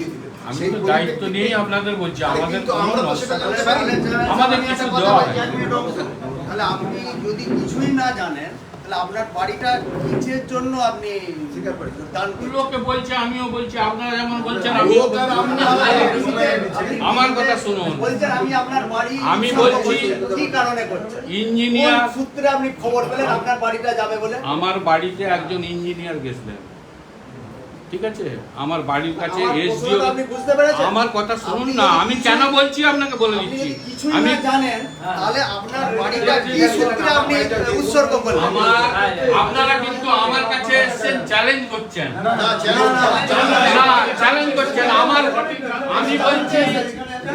বুঝিয়ে আমি তো দায়িত্ব নিয়েই আপনাদের বলছি আমাদের। আমাদের কিছু দেওয়া। তাহলে আপনি যদি কিছুই না জানেন তাহলে আপনার বাড়িটা কিসের জন্য আপনি স্বীকার করি। দান লোকে বলছে আমিও বলছি আপনারা যেমন বলছেন আমিও আর বলছি। আমরা- আমার কথা শুনুন বলছেন আমি আপনার বাড়ি আমি বলছি- কি কারণে করছেন ইঞ্জিনিয়ার সূত্রে আপনি খবর পেলেন আপনার বাড়িটা যাবে বলে আমার বাড়িতে একজন ইঞ্জিনিয়ার গেছিলেন ঠিক আছে আমার বাড়ির কাছে আমার এসডিও আপনি বুঝতে পেরেছেন আমার কথা শুনুন না আমি কেন বলছি আপনাকে বলে দিচ্ছি আমি জানেন তাহলে আপনার বাড়িটা কি সূত্রে আপনি উৎসর্গ করলেন আমার আপনারা কিন্তু আমার কাছে এসেছেন চ্যালেঞ্জ করছেন। না চ্যালেঞ্জ করছেন আমার আমি বলছি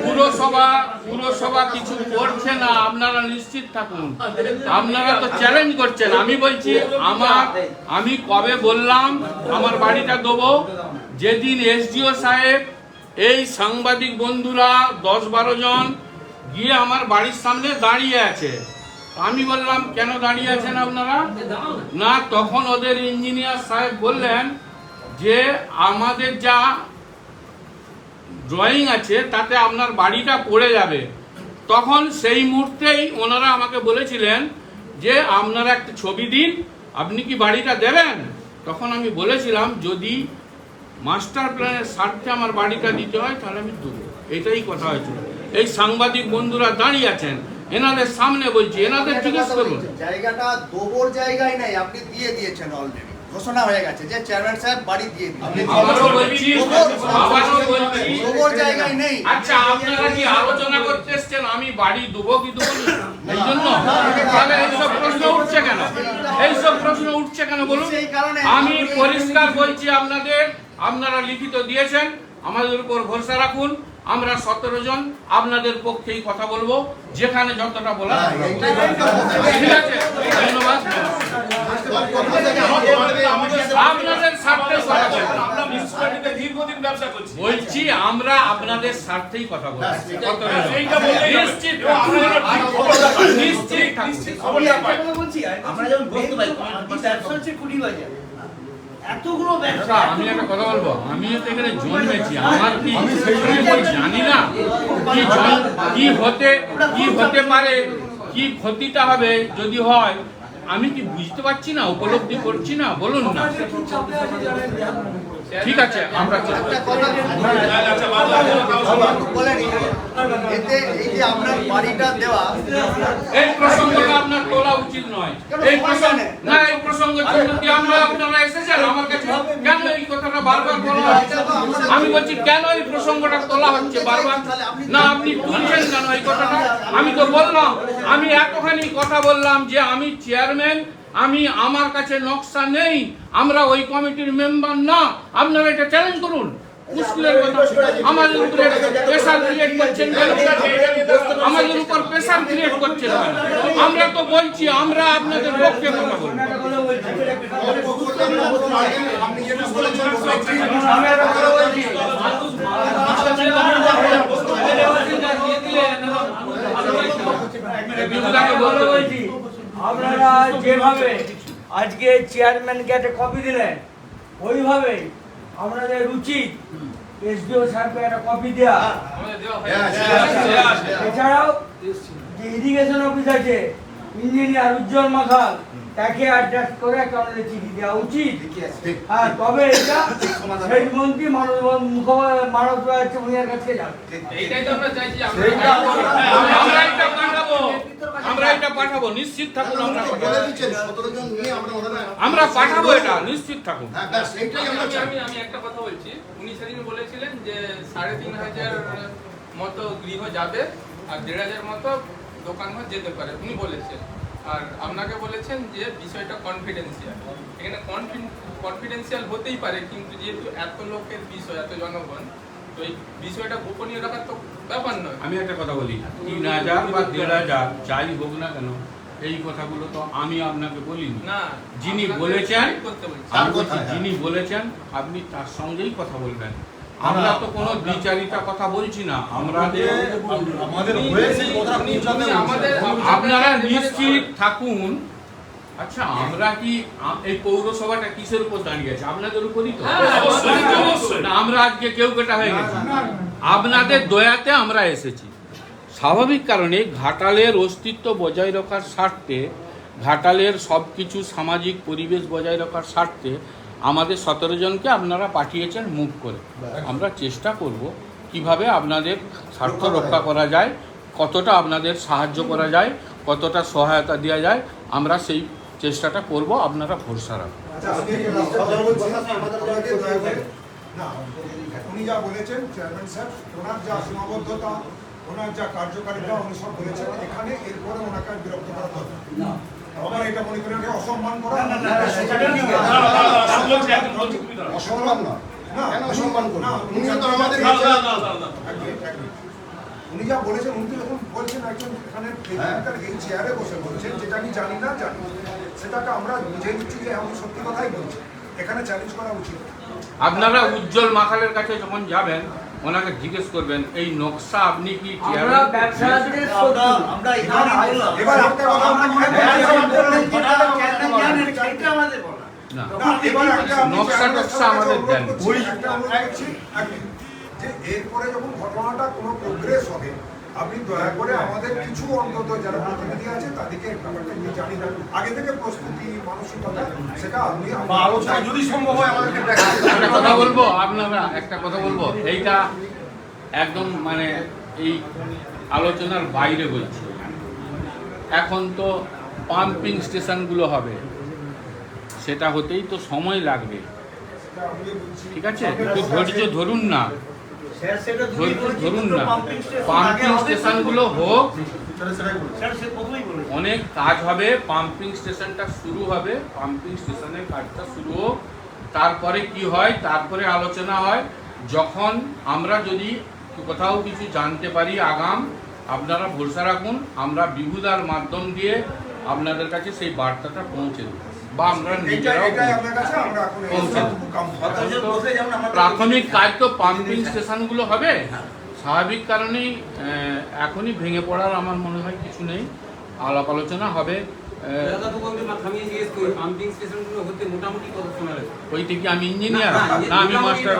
পুরসভা পুরসভা কিছু করছে না, আপনারা নিশ্চিত থাকুন। আপনারা তো চ্যালেঞ্জ করছেন। আমি বলছি, আমার আমি কবে বললাম, আমার বাড়িটা দেবো? যেদিন এসডিও সাহেব, এই সাংবাদিক বন্ধুরা দশ বারো জন গিয়ে আমার বাড়ির সামনে দাঁড়িয়ে আছে। আমি বললাম, কেন দাঁড়িয়ে আছেন আপনারা? না, তখন ওদের ইঞ্জিনিয়ার সাহেব বললেন যে, আমাদের যা ড্রয়িং আছে, তাতে আপনার বাড়িটা পড়ে যাবে। তখন সেই মুহূর্তেই ওনারা আমাকে বলেছিলেন যে, আপনারা একটা ছবি দিন, আপনি কি বাড়িটা দেবেন? তখন আমি বলেছিলাম, যদি মাস্টার প্ল্যানের স্বার্থে আমার বাড়িটা দিতে হয়, তাহলে আমি দেবো। এটাই কথা হয়েছিল। এই সাংবাদিক বন্ধুরা দাঁড়িয়ে আছেন, এনাদের সামনে বলছি, এনাদের জিজ্ঞেস করুন। জায়গাটা দোবর জায়গায় নাই, আপনি দিয়ে দিয়েছেন অলরেডি ঘোষণা হয়ে গেছে যে চেয়ারম্যান সাহেব বাড়ি দিয়ে দিয়েছেন আবারও বলছি আবারও বলছি দোবর জায়গায় নেই। আচ্ছা আপনারা কি আলোচনা করতে এসছেন? আমি বাড়ি দেবো কি দেবো এই জন্য? তাহলে এইসব প্রশ্ন উঠছে কেন? এইসব প্রশ্ন উঠছে কেন? বলুন। আমি পরিষ্কার বলছি আপনাদের আপনারা লিখিত দিয়েছেন আমাদের উপর ভরসা রাখুন। আমরা সতেরো জন আপনাদের পক্ষেই কথা বলব। যেখানে যতটা বলা হ্যাঁ। ঠিক আছে? ধন্যবাদ। আপনাদের স্বার্থে কথা বলব আমরা মিউনিসিপ্যালিটিতে দীর্ঘদিন ব্যবসা করছি। বলছি আমরা আপনাদের স্বার্থেই কথা বলব ব্যাস, এইটাই। সতেরো জন। এইটা বলতেই নিশ্চিত এবং আপনারা যেন ঠিক খবরটা পান। নিশ্চিত নিশ্চিত খবরটা আমরা যেমন বলতে পারি ব্যবসা কুড়ি বাজার এতগুলো ব্যবসা আমি একটা কথা বলব? আমি তো এখানে জন্মেছি আমার কি জানি না কি কি হতে কি হতে পারে কি ক্ষতিটা হবে যদি হয় আমি কি বুঝতে পারছি না? উপলব্ধি করছি না? বলুন না। ঠিক আছে, আমরা আমি বলছি, কেন এই প্রসঙ্গটা তোলা হচ্ছে বারবার? না, আপনি তুলছেন কেন এই কথাটা? আমি তো বললাম, আমি এতখানি কথা বললাম যে আমি চেয়ারম্যান আমি আমার কাছে নকশা নেই আমরা ওই কমিটির মেম্বার না। আপনারা এটা চ্যালেঞ্জ করুন। মুশকিলের কথা। আমাদের উপরে প্রেশার ক্রিয়েট করছেন আমাদের উপর প্রেশার ক্রিয়েট করছেন? আমরা তো বলছি আমরা আপনাদের পক্ষে কথা বলব। বলতে আপনারা যেভাবে আজকে চেয়ারম্যানকে একটা কপি দিলেন ওইভাবে আপনাদের উচিত এসডিও সাহেবকে একটা কপি দেওয়া এছাড়াও যে ইরিগেশন অফিস আছে ইঞ্জিনিয়ার উজ্জ্বল মাখাল, তাকে অ্যাডজাস্ট করে আমাদের চিঠি দেওয়া উচিত। হ্যাঁ তবে এটা? সেই মন্ত্রী মানব মানব চৌধুরীর কাছে যাবে। পাঠাবো নিশ্চিত থাকুন আমরা পাঠাবো। আমরা এটা নিশ্চিত থাকুন। হ্যাঁ ব্যাস এইটাই আমরা আমি একটা কথা বলছি। উনি সেদিন বলেছিলেন যে সাড়ে তিন হাজার মতো গৃহ যাবে আর দেড় হাজার মতো দোকান ঘর যেতে পারে। উনি বলেছেন। আর আপনাকে বলেছেন যে বিষয়টা কনফিডেন্সিয়াল এখানে কনফিডেন্সিয়াল হতেই পারে কিন্তু যেহেতু এত লোকের বিষয় এত জনগণ তো এই বিষয়টা গোপনীয় রাখার তো ব্যাপার নয়। আমি একটা কথা বলি তিন হাজার বা দেড় হাজার যাই হোক না কেন এই কথাগুলো তো আমি আপনাকে বলিনি। যিনি বলেছেন যিনি বলেছেন আপনি তার সঙ্গেই কথা বলবেন। আমরা তো কোনো বিচারিতা কথা বলছি না আমরা আমাদের। আপনারা নিশ্চিত থাকুন আচ্ছা আমরা কি এই পৌরসভাটা কিসের উপর দাঁড়িয়ে আছে? আপনাদের উপরই তো? অবশ্যই। না, আমরা আজকে কেউ কেটা হয়ে গেছি। আপনাদের দয়াতে আমরা এসেছি। স্বাভাবিক কারণে ঘাটালের অস্তিত্ব বজায় রাখার স্বার্থে ঘাটালের সব কিছু সামাজিক পরিবেশ বজায় রাখার স্বার্থে আমাদের সতেরো জনকে আপনারা পাঠিয়েছেন মুভ করে। আমরা চেষ্টা করব কীভাবে আপনাদের স্বার্থ রক্ষা করা যায় কতটা আপনাদের সাহায্য করা যায় কতটা সহায়তা দেওয়া যায় আমরা সেই চেষ্টাটা করব আপনারা ভরসা রাখুন উনি যা বলেছেন চেয়ারম্যান স্যার ওনার যা সীমাবদ্ধতা ওনার যা কার্যকারিতা উনি সব বলেছেন এখানে এরপরে ওনাকে বিরক্ত করা আমার এটা মনে করেন অসম্মান করা। অসম্মান না না, কেন অসম্মান করব না, উনি তো আমাদের না, না, না, না, না। এক মিনিট, এক মিনিট। উনি যা বলেছেন উনি তো যখন বলছেন একজন এখানে ফেসবুকের এই চেয়ারে বসে বলছেন যেটা আমি জানি না জানি। সেটাকে আমরা বুঝে নিচ্ছি যে আমি সত্যি কথাই বলছি। এখানে চ্যালেঞ্জ করা উচিত। আপনারা উজ্জ্বল মাখালের কাছে যখন যাবেন ওনাকে জিজ্ঞেস করবেন এই নকশা আপনি কি আমরা ব্যবসায়ীদের আমরা এবার একটা কথা আমরা না না, এবার একটা আমি নকশা টকশা আমাদের দেন। যে এরপরে যখন ঘটনাটা কোনো প্রোগ্রেস হবে আপনি দয়া করে আমাদের কিছু অন্তত যারা প্রতিনিধি আছে তাদেরকে ব্যাপারটা নিয়ে জানি না আগে থেকে প্রস্তুতি মানসিকতা সেটা আপনি আলোচনা যদি সম্ভব হয় আমাদেরকে একটা কথা বলব আপনারা একটা কথা বলব এইটা একদম মানে এই আলোচনার বাইরে বলছি এখন তো পাম্পিং স্টেশনগুলো হবে সেটা হতেই তো সময় লাগবে। ঠিক আছে? একটু ধৈর্য ধরুন না। ধরুন না। পাম্পিং স্টেশনগুলো হোক। অনেক কাজ হবে পাম্পিং স্টেশনটা শুরু হবে পাম্পিং স্টেশনের কাজটা শুরু হোক। তারপরে কি হয়? তারপরে আলোচনা হয়। যখন আমরা যদি কোথাও কিছু জানতে পারি আগাম আপনারা ভরসা রাখুন আমরা বিহুদার মাধ্যম দিয়ে আপনাদের কাছে সেই বার্তাটা পৌঁছে দেব। বা আমরা নিজেরাও প্রাথমিক কাজ তো পাম্পিং স্টেশনগুলো হবে স্বাভাবিক কারণেই এখনই ভেঙে পড়ার আমার মনে হয় কিছু নেই আলাপ আলোচনা হবে ওই থেকে আমি ইঞ্জিনিয়ার না, আমি মাস্টার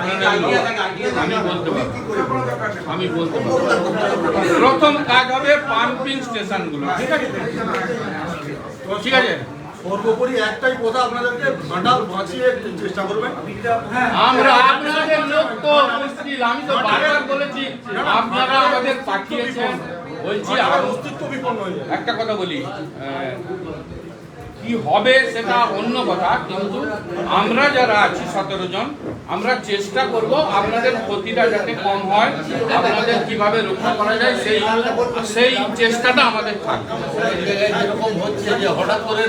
আমি বলতে পারব। আমি বলতে পারব প্রথম কাজ হবে পাম্পিং স্টেশনগুলো ঠিক আছে ঠিক আছে সর্বোপরি একটাই কথা আপনাদেরকে ভান্ডার বাঁচিয়ে চেষ্টা করবেন। আমরা আপনাদের লোক তো মুশকিল আমি তো বারবার বলেছি আপনারা আমাদের পাঠিয়েছেন। বলছি আর অস্তিত্ব বিপন্ন হয়ে একটা কথা বলি কি হবে সেটা অন্য কথা, কিন্তু আমরা যারা আছি সতেরো জন, আমরা চেষ্টা করব আপনাদের ক্ষতিটা যাতে কম হয়, আপনাদের কীভাবে রক্ষা করা যায়, সেই সেই চেষ্টাটা আমাদের থাকবে যেরকম হচ্ছে যে হঠাৎ করে